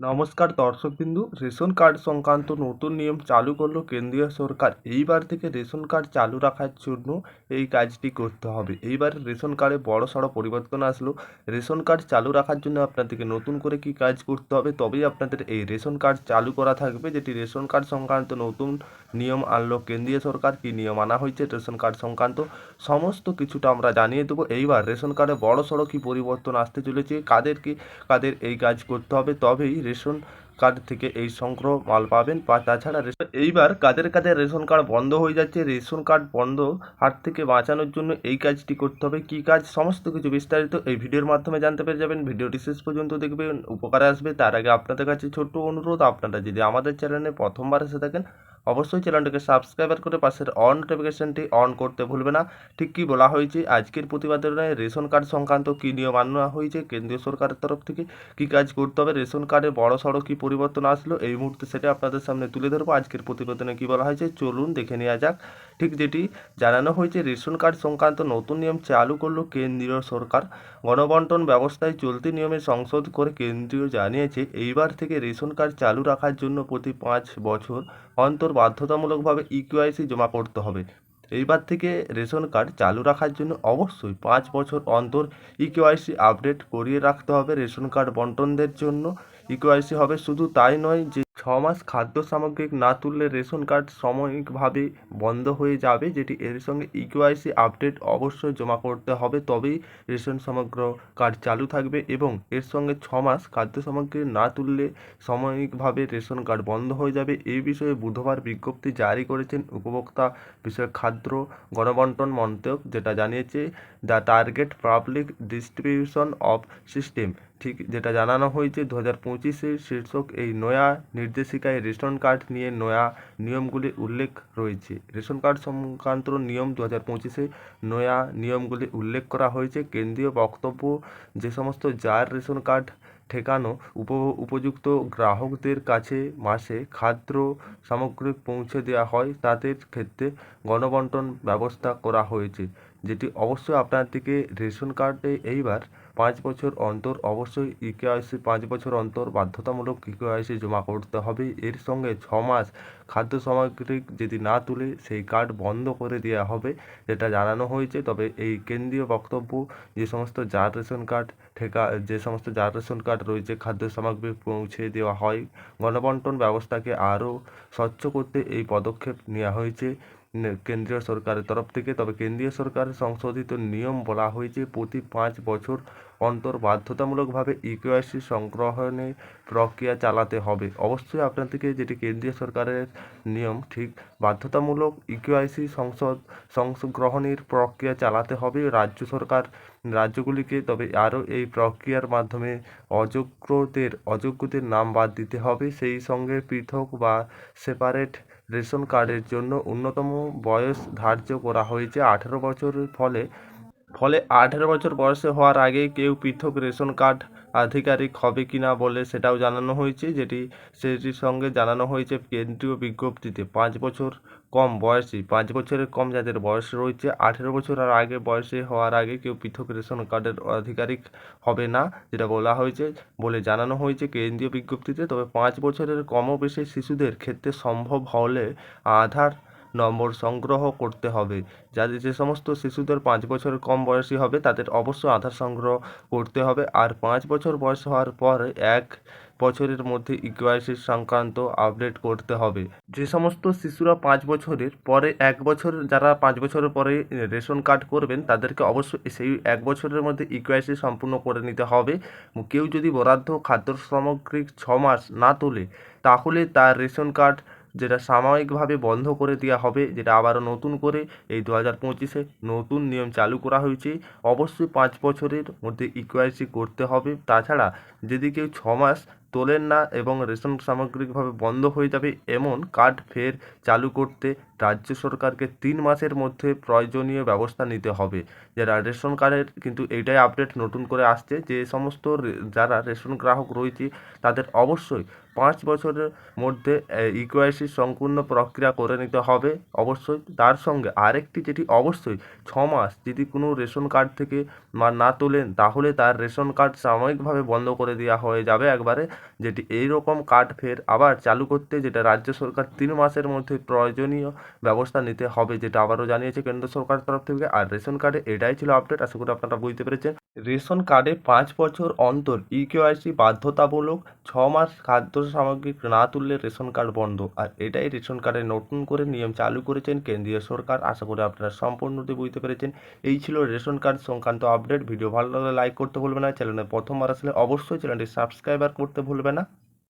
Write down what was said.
নমস্কার দর্শকবিন্দু ration card সংক্রান্ত নতুন নিয়ম চালু করল কেন্দ্রীয় সরকার। এইবার থেকে রেশন কার্ড চালু রাখার জন্য এই কাজটি করতে হবে। এইবার রেশন কার্ডে বড় সড়ো পরিবর্তন আসলো। রেশন কার্ড চালু রাখার জন্য আপনাদেরকে নতুন করে কি কাজ করতে হবে, তবেই আপনাদের এই রেশন কার্ড চালু করা থাকবে, যেটি রেশন কার্ড সংক্রান্ত নতুন নিয়ম আনলো কেন্দ্রীয় সরকার, কি নিয়ম আনা হয়েছে রেশন কার্ড সংক্রান্ত সমস্ত কিছুটা আমরা জানিয়ে দেবো। এইবার রেশন কার্ডে বড় সড়ো কী পরিবর্তন আসতে চলেছে, কাদের কি, কাদের এই কাজ করতে হবে, তবেই রেশন কার্ড থেকে এই সংগ্রহ মাল পাবেন। বা তাছাড়া এইবার কাদের কাদের রেশন কার্ড বন্ধ হয়ে যাচ্ছে, রেশন কার্ড বন্ধ হাত থেকে বাঁচানোর জন্য এই কাজটি করতে হবে। কী কাজ? সমস্ত কিছু বিস্তারিত এই ভিডিওর মাধ্যমে জানতে পেরে যাবেন। ভিডিওটি শেষ পর্যন্ত দেখবেন, উপকারে আসবে। তার আগে আপনাদের কাছে ছোট্ট অনুরোধ, আপনারা যদি আমাদের চ্যানেলে প্রথমবার এসে থাকেন অবশ্যই চ্যানেলটিকে সাবস্ক্রাইবার করে পাশের অন নোটিফিকেশনটি অন করতে ভুলবে না। ঠিক কী বলা হয়েছে? আজকের প্রতিবেদনে রেশন কার্ড সংক্রান্ত কী নিয়ম আনা হয়েছে? কেন্দ্রীয় সরকারের তরফ থেকে কী কাজ করতে হবে? রেশন কার্ডে বড় সড়ো কী পরিবর্তন আসলো? এই মুহূর্তে সেটা আপনাদের সামনে তুলে ধরবো। আজকের প্রতিবেদনে কী বলা হয়েছে? চলুন দেখে নেওয়া যাক। ঠিক যেটি জানানো হয়েছে, রেশন কার্ড সংক্রান্ত নতুন নিয়ম চালু করল কেন্দ্রীয় সরকার। গণবন্টন ব্যবস্থায় চলতি নিয়মে সংশোধ করে কেন্দ্রীয় জানিয়েছে, এইবার থেকে রেশন কার্ড চালু রাখার জন্য প্রতি পাঁচ বছর অন্তর বাধ্যতামূলকভাবে ইকিউআইসি জমা করতে হবে। এইবার থেকে রেশন কার্ড চালু রাখার জন্য অবশ্যই পাঁচ বছর অন্তর ইকিউআইসি আপডেট করিয়ে রাখতে হবে। রেশন কার্ড বন্টনদের জন্য ইকিউআইসি হবে। শুধু তাই নয় যে মাস খাদ্য সামগ্রিক না তুললে রেশন কার্ড সাময়িকভাবে বন্ধ হয়ে যাবে, যেটি এর সঙ্গে ইকিউআইসি আপডেট অবশ্যই জমা করতে হবে। তবেই রেশন সমগ্র কার্ড চালু থাকবে এবং এর সঙ্গে ছ মাস খাদ্য সামগ্রী না তুললে সাময়িকভাবে রেশন কার্ড বন্ধ হয়ে যাবে। এই বিষয়ে বুধবার বিজ্ঞপ্তি জারি করেছেন উপভোক্তা বিষয়ক খাদ্য গণবন্টন মন্ত্রক, যেটা জানিয়েছে, the target public distribution of system ঠিক যেটা জানানো হয়েছে দু হাজার পঁচিশের শীর্ষক এই নয়া নির্দেশিকায় রেশন কার্ড নিয়ে নয়া নিয়মগুলি উল্লেখ রয়েছে। রেশন কার্ড সংক্রান্ত নিয়ম দু হাজার পঁচিশে নয়া নিয়মগুলি উল্লেখ করা হয়েছে। কেন্দ্রীয় বক্তব্য, যে সমস্ত যার রেশন কার্ড ঠেকানো উপ, উপযুক্ত গ্রাহকদের কাছে মাসে খাদ্য সামগ্রী পৌঁছে দেওয়া হয়, তাদের ক্ষেত্রে গণবন্টন ব্যবস্থা করা হয়েছে। যেটি অবশ্যই আপনাদেরকে রেশন কার্ডে এইবার পাঁচ বছর অন্তর, অবশ্যই ইকেআইসি পাঁচ বছর অন্তর বাধ্যতামূলক ইকেআইসি জমা করতে হবে। এর সঙ্গে ছ মাস খাদ্য সামগ্রী যদি না তুলে, সেই কার্ড বন্ধ করে দেওয়া হবে, যেটা জানানো হয়েছে। তবে এই কেন্দ্রীয় বক্তব্য, যে সমস্ত জার রেশন কার্ড ঠেকা, যে সমস্ত জার রেশন কার্ড রয়েছে, খাদ্য সামগ্রী পৌঁছে দেওয়া হয়। গণবন্টন ব্যবস্থাকে আরও স্বচ্ছ করতে এই পদক্ষেপ নেওয়া হয়েছে। কেন্দ্রীয় সরকারের তরফ থেকে, তবে কেন্দ্রীয় সরকারের সংশোধিত নিয়ম বলা হয়েছে, প্রতি পাঁচ বছর অন্তর বাধ্যতামূলকভাবে ইকেওয়াইসি সংগ্রহণের প্রক্রিয়া চালাতে হবে। অবশ্যই আপনাদেরকে যেটি কেন্দ্রীয় সরকারের নিয়ম, ঠিক বাধ্যতামূলক ইকেওয়াইসি সংসদ, সংগ্রহণের প্রক্রিয়া চালাতে হবে রাজ্য সরকার, রাজ্যগুলিকে, তবে আরও এই প্রক্রিয়ার মাধ্যমে অযোগ্যদের অযোগ্যদের নাম বাদ দিতে হবে। সেই সঙ্গে পৃথক বা সেপারেট রেশন কার্ডের জন্য অন্যতম বয়স ধার্য করা হয়েছে আঠেরো বছরের ফলে ফলে আঠেরো বছর বয়সে হওয়ার আগে কেউ পৃথক রেশন কার্ড আধিকারিক হবে কি না বলে সেটাও জানানো হয়েছে, যেটি, সেটির সঙ্গে জানানো হয়েছে কেন্দ্রীয় বিজ্ঞপ্তিতে। পাঁচ বছর কম বয়সী, পাঁচ বছরের কম যাদের বয়স রয়েছে, আঠেরো বছর আর আগে বয়সে হওয়ার আগে কেউ পৃথক রেশন কার্ডের আধিকারিক হবে না, যেটা বলা হয়েছে বলে জানানো হয়েছে কেন্দ্রীয় বিজ্ঞপ্তিতে। তবে পাঁচ বছরের কমও বেশি শিশুদের ক্ষেত্রে সম্ভব হলে আধার নম্বর সংগ্রহ করতে হবে। যাদের যে সমস্ত শিশুদের পাঁচ বছরের কম বয়সী হবে, তাদের অবশ্যই আধার সংগ্রহ করতে হবে। আর পাঁচ বছর বয়স হওয়ার পর এক বছরের মধ্যে ইকুয়াইসি সংক্রান্ত আপডেট করতে হবে। যে সমস্ত শিশুরা পাঁচ বছরের পরে এক বছর, যারা পাঁচ বছরের পরে রেশন কার্ড করবেন, তাদেরকে অবশ্যই সেই এক বছরের মধ্যে ইকুয়াইসি সম্পূর্ণ করে নিতে হবে। কেউ যদি বরাদ্দ খাদ্য সামগ্রিক ছ মাস না তোলে, তাহলে তার রেশন কার্ড যেটা সাময়িকভাবে বন্ধ করে দেওয়া হবে, যেটা আবারও নতুন করে এই দু হাজার পঁচিশে নতুন নিয়ম চালু করা হয়েছে। অবশ্যই পাঁচ বছরের মধ্যে ইকোয়াইসি করতে হবে। তাছাড়া যদি কেউ ছ মাস তোলেন না এবং রেশন সামগ্রিকভাবে বন্ধ হয়ে যাবে এমন কার্ড ফের চালু করতে রাজ্য সরকারকে তিন মাসের মধ্যে প্রয়োজনীয় ব্যবস্থা নিতে হবে। যারা রেশন কার্ডের কিন্তু এইটাই আপডেট নতুন করে আসছে যে সমস্ত যারা রেশন গ্রাহক রয়েছে তাদের অবশ্যই পাঁচ বছরের মধ্যে ইকুয়াইসি সম্পূর্ণ প্রক্রিয়া করে নিতে হবে। অবশ্যই তার সঙ্গে আরেকটি যেটি অবশ্যই, ছ মাস যদি কোনো রেশন কার্ড থেকে না তোলেন তাহলে তার রেশন কার্ড সাময়িকভাবে বন্ধ করে দেওয়া হয়ে যাবে একবারে। যেটি এই রকম কার্ড ফের আবার চালু করতে, যেটা রাজ্য সরকার তিন মাসের মধ্যে প্রয়োজনীয় ব্যবস্থা নিতে হবে, যেটা আবারও জানিয়েছে কেন্দ্র সরকারের তরফ থেকে। আর রেশন কার্ডে এটাই ছিল আপডেট আশা করি আপনারা বুঝতে পেরেছেন। রেশন কার্ডে পাঁচ বছর অন্তর ই কেওয়াইসি বাধ্যতামূলক ছ মাস খাদ্য সামগ্রী না তুললে রেশন কার্ড বন্ধ। আর এটাই রেশন কার্ডে নতুন করে নিয়ম চালু করেছেন কেন্দ্রীয় সরকার, আশা করি আপনারা সম্পূর্ণটি বুঝতে পেরেছেন। এই ছিল রেশন কার্ড সংক্রান্ত আপডেট ভিডিও ভালো লাগলে লাইক করতে ভুলবেন না। চ্যানেলে প্রথমবার আসলে অবশ্যই চ্যানেলটি সাবস্ক্রাইবার করতে ভুলবেন না।